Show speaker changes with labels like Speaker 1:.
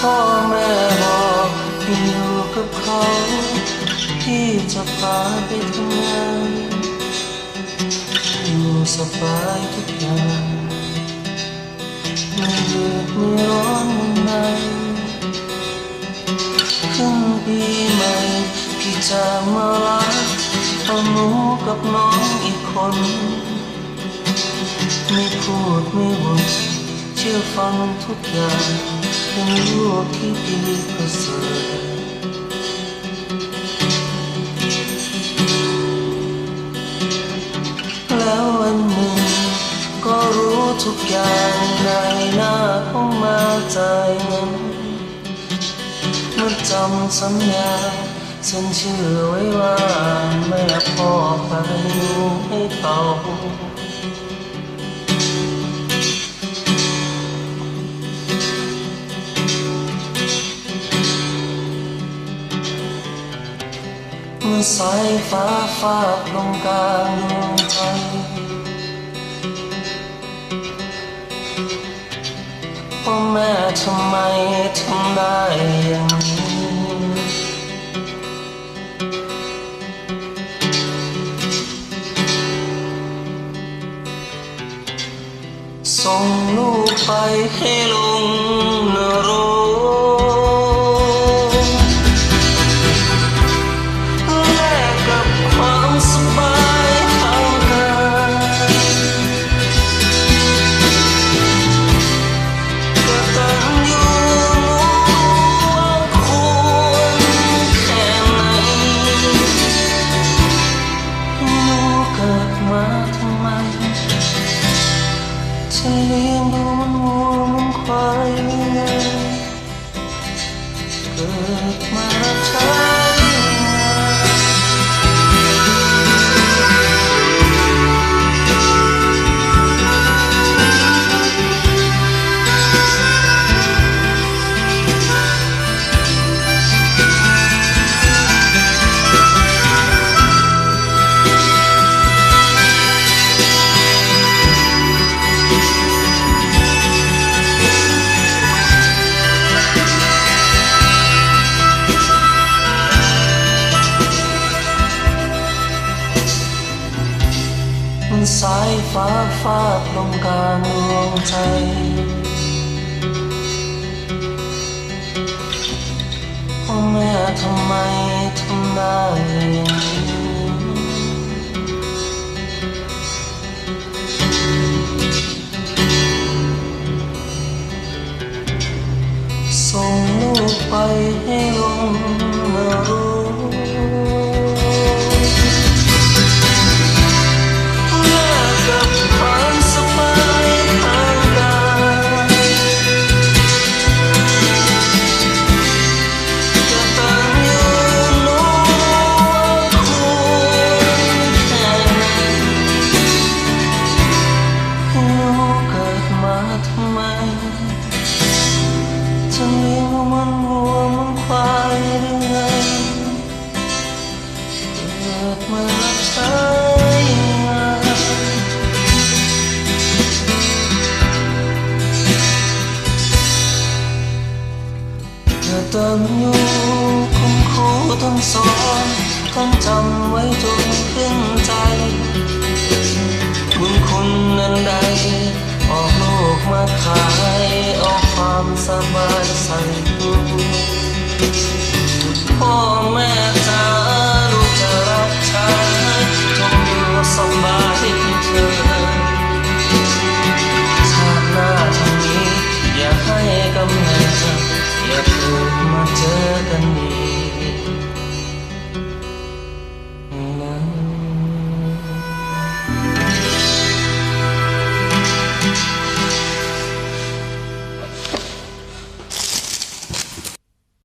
Speaker 1: พ่อแม่บอกให้อยู่กับเขาพี่จะพาไปทำงานอยู่สบายทุกอย่างไม่เดือดไม่ร้อนวันไหนขึ้นปีใหม่พี่จะมาลักเอาหนูกับน้องอีกคน ไม่พูดไม่บ่นเชื่อฟังทุกอย่าง เป็นลูกที่ดีประเสริฐแล้ววันหนึ่งก็รู้ทุกอย่างในหน้าของมาใจเงินเมื่อจำสัญญาฉันเชื่อไว้ว่าแม่พ่อไปดูให้เขา เมื่อสายฟ้าฟาดลงกลางดวงใจพ่อแม่ทำไมทำได้อย่างนี้ส่งลูกไปให้ลงนรก สายฟ้าฟาดลงกลางดวงใจ พ่อแม่ทำไมทำได้อย่างนี้ส่งลูกไปให้ อยู่คุงครูต้องสอนท่านจำไว้จงขึ้นใจบุญคุณนั้นใด ออกโลกมาขายออกความสบายใส่พ่อแม่จ๋าลูกจะรับใช้จงอยู่สบายเธอชาติหน้าชาตินี้อย่าให้กำเนิ อยาเพิ่มาเจอกัน